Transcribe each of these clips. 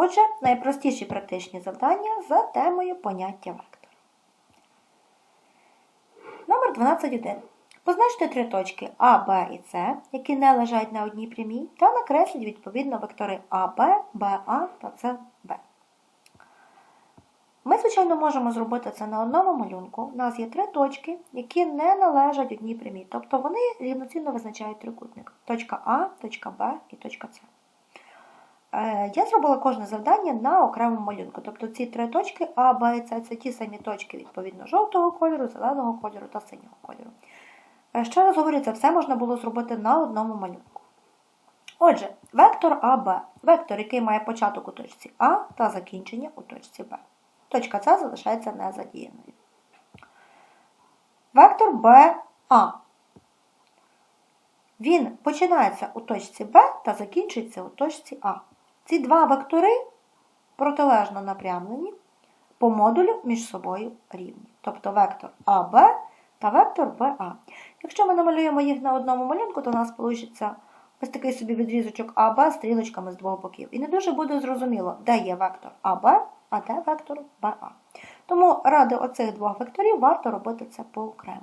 Отже, найпростіші практичні завдання за темою поняття вектор. Номер 12.1. Позначте три точки А, Б і С, які не лежать на одній прямій, та накресліть відповідно вектори АБ, БА та СБ. Ми, звичайно, можемо зробити це на одному малюнку. У нас є три точки, які не належать одній прямій. Тобто вони рівноцінно визначають трикутник. Точка А, точка Б і точка С. Е, Я зробила кожне завдання на окремому малюнку. Тобто ці три точки А, Б і С це ті самі точки, відповідно, жовтого кольору, зеленого кольору та синього кольору. Е, Ще раз говорю, це все можна було зробити на одному малюнку. Отже, вектор АБ. Вектор, який має початок у точці А та закінчення у точці Б. Точка С залишається незадіяною. Вектор БА. Він починається у точці Б та закінчується у точці А. Ці два вектори протилежно напрямлені по модулю між собою рівні. Тобто вектор АБ та вектор БА. Якщо ми намалюємо їх на одному малюнку, то у нас вийде ось такий собі відрізочок АБ стрілочками з двох боків. І не дуже буде зрозуміло, де є вектор АБ, а де вектор БА. Тому ради оцих двох векторів варто робити це поокремо.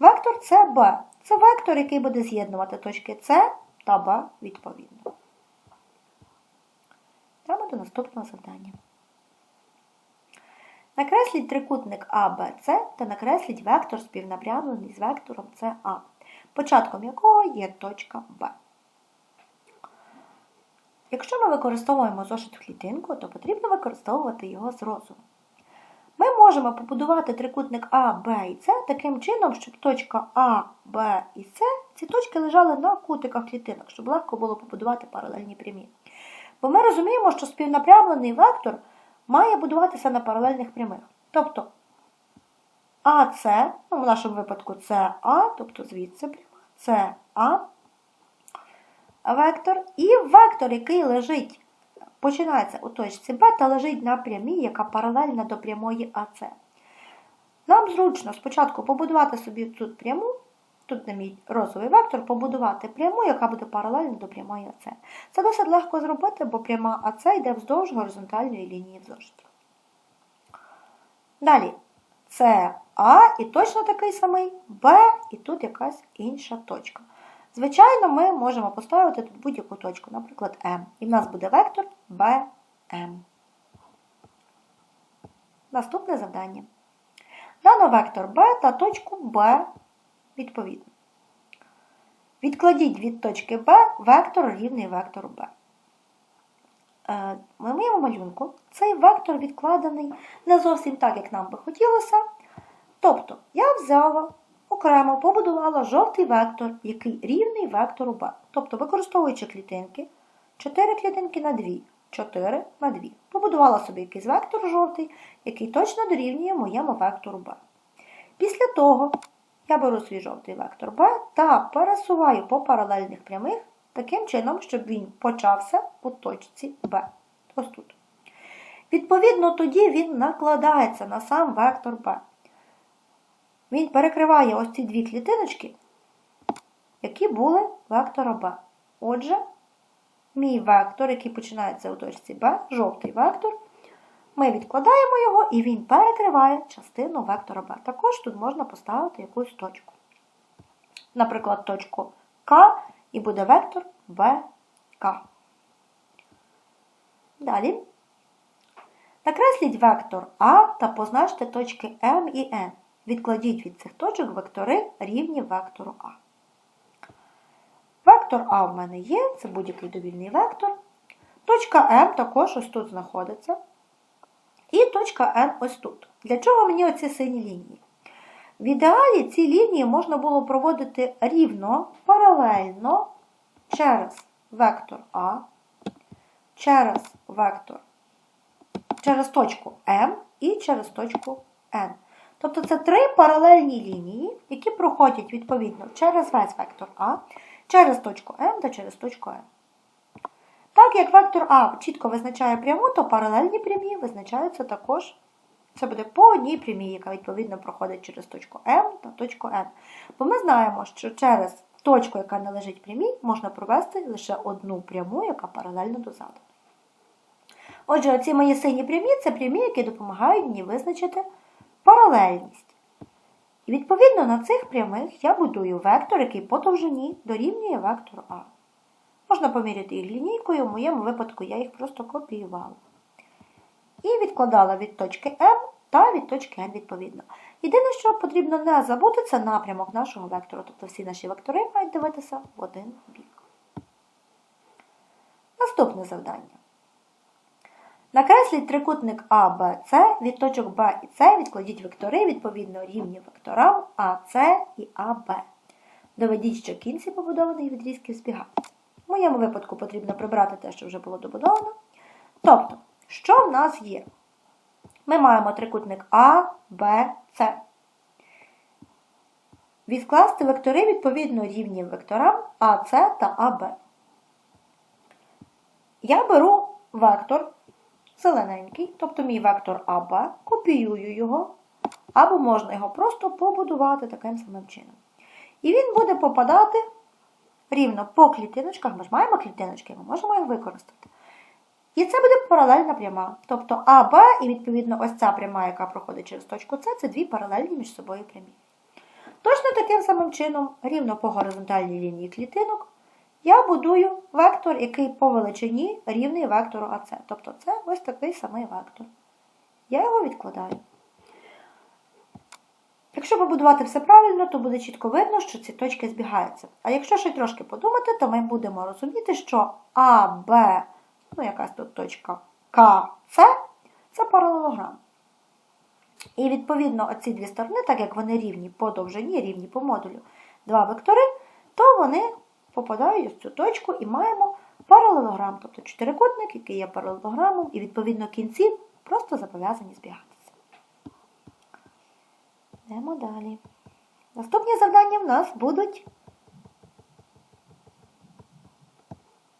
Вектор СБ це вектор, який буде з'єднувати точки С та Б відповідно. Йдемо до наступного завдання. Накресліть трикутник АБЦ та накресліть вектор співнапрямлений з вектором СА, початком якого є точка Б. Якщо ми використовуємо зошит в клітинку, то потрібно використовувати його з розуму. Ми можемо побудувати трикутник А, Б і С таким чином, щоб точка А, Б і С ці точки лежали на кутиках клітинок, щоб легко було побудувати паралельні прямі. Бо ми розуміємо, що співнапрямлений вектор має будуватися на паралельних прямих. Тобто АС, ну в нашому випадку це А, тобто звідси пряма, це А вектор, і вектор, який лежить, починається у точці Б та лежить на прямій, яка паралельна до прямої АС. Нам зручно спочатку побудувати собі тут пряму, тут на мій розовий вектор, побудувати пряму, яка буде паралельна до прямої АС. Це досить легко зробити, бо пряма АС йде вздовж горизонтальної лінії в. Далі це А і точно такий самий Б, і тут якась інша точка. Звичайно, ми можемо поставити тут будь-яку точку, наприклад, М. І в нас буде вектор BM. Наступне завдання. Дано вектор B та точку B відповідно. Відкладіть від точки B вектор рівний вектору. Е, В моєму малюнку цей вектор відкладений не зовсім так, як нам би хотілося. Тобто, я взяла окремо побудувала жовтий вектор, який рівний вектору b. Тобто, використовуючи клітинки, 4 клітинки на 2, 4 на 2. Побудувала собі якийсь вектор жовтий, який точно дорівнює моєму вектору b. Після того я беру свій жовтий вектор b та пересуваю по паралельних прямих таким чином, щоб він почався у точці b. Ось тут. Відповідно, тоді він накладається на сам вектор b. Він перекриває ось ці дві клітиночки, які були вектора B. Отже, мій вектор, який починається у точці B, жовтий вектор, ми відкладаємо його і він перекриває частину вектора B. Також тут можна поставити якусь точку. Наприклад, точку К і буде вектор ВК. Далі. Накресліть вектор А та позначте точки М і N. Відкладіть від цих точок вектори рівні вектору А. Вектор А в мене є, це будь-який довільний вектор. Точка М також ось тут знаходиться. І точка N ось тут. Для чого мені оці сині лінії? В ідеалі ці лінії можна було проводити рівно, паралельно через вектор А, через вектор, через точку М і через точку N. Тобто це три паралельні лінії, які проходять відповідно через весь вектор А, через точку М та через точку N. Так як вектор А чітко визначає пряму, то паралельні прямі визначаються також. Це буде по одній прямій, яка відповідно проходить через точку М та точку N. Бо ми знаємо, що через точку, яка належить прямій, можна провести лише одну пряму, яка паралельно до заданої. Отже, оці мої сині прямі це прямі, які допомагають мені визначити паралельність. І відповідно на цих прямих я будую вектор, який по довжині дорівнює вектору А. Можна поміряти їх лінійкою, в моєму випадку я їх просто копіювала. І відкладала від точки М та від точки N відповідно. Єдине, що потрібно не забути, це напрямок нашого вектору. Тобто всі наші вектори мають дивитися в один бік. Наступне завдання. Накресліть трикутник А, Б, С, від точок Б і С відкладіть вектори відповідно рівні векторам АС і АБ. Доведіть, що кінці побудованих відрізків збігаються. В моєму випадку потрібно прибрати те, що вже було добудовано. Тобто, що в нас є? Ми маємо трикутник А, Б, С. Відкласти вектори відповідно рівні векторам АС та АБ. Я беру вектор зелененький, тобто мій вектор АБ, копіюю його, або можна його просто побудувати таким самим чином. І він буде попадати рівно по клітиночках. Ми ж маємо клітиночки, ми можемо їх використати. І це буде паралельна пряма. Тобто АБ і, відповідно, ось ця пряма, яка проходить через точку С, це дві паралельні між собою прямі. Точно таким самим чином, рівно по горизонтальній лінії клітинок, я будую вектор, який по величині рівний вектору АС. Тобто це ось такий самий вектор. Я його відкладаю. Якщо побудувати все правильно, то буде чітко видно, що ці точки збігаються. А якщо ще трошки подумати, то ми будемо розуміти, що А, Б, ну якась тут точка К, С це паралелограм. І відповідно оці дві сторони, так як вони рівні по довжині, рівні по модулю, два вектори, то вони попадають в цю точку і маємо паралелограм, тобто чотирикутник, який є паралелограмом, і відповідно кінці просто зобов'язані збігатися. Йдемо далі. Наступні завдання в нас будуть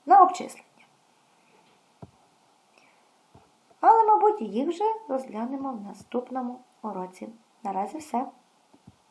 на обчислення. Але, мабуть, їх вже розглянемо в наступному уроці. Наразі все.